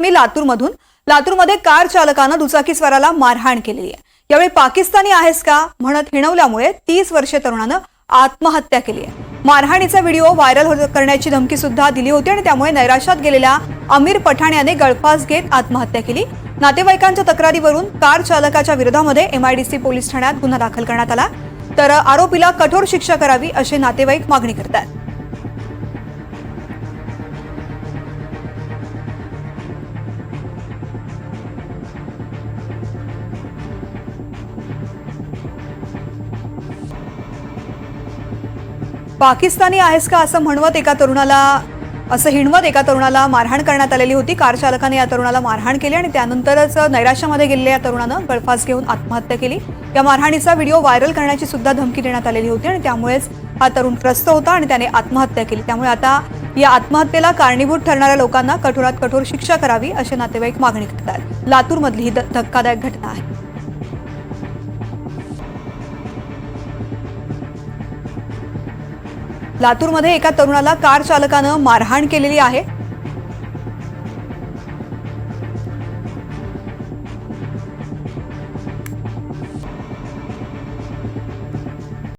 मी लातूरमधून. लातूरमध्ये कार चालकानं दुचाकीस्वाराला मारहाण केलेली आहे. यावेळी पाकिस्तानी आहेस का? म्हणत हिणवल्यामुळे तीस वर्षे तरुणानं आत्महत्या केली आहे. मारहाणीचा व्हिडिओ व्हायरल करण्याची धमकी सुद्धा दिली होती आणि त्यामुळे नैराश्यात गेलेल्या अमीर पठाण याने गळफास घेत आत्महत्या केली. नातेवाईकांच्या तक्रारीवरून कार चालकाच्या विरोधामध्ये एमआयडीसी पोलीस ठाण्यात गुन्हा दाखल करण्यात आला. तर आरोपीला कठोर शिक्षा करावी अशी नातेवाईक मागणी करतात पाकिस्तानी आहेस का असं म्हणवत एका तरुणाला असं हिणवत एका तरुणाला मारहाण करण्यात आलेली होती? कार चालकाने या तरुणाला मारहाण केली आणि त्यानंतरच नैराश्यामध्ये गेलेल्या या तरुणानं गळफास घेऊन आत्महत्या केली. या मारहाणीचा व्हिडिओ व्हायरल करण्याची सुद्धा धमकी देण्यात आलेली होती आणि त्यामुळेच हा तरुण त्रस्त होता आणि त्याने आत्महत्या केली. त्यामुळे आता या आत्महत्येला कारणीभूत ठरणाऱ्या लोकांना कठोरात कठोर शिक्षा करावी असे नातेवाईक मागणी करतात. लातूरमधली ही धक्कादायक घटना आहे. लातूरमध्ये एका तरुणाला कार चालकानं मारहाण केलेली आहे.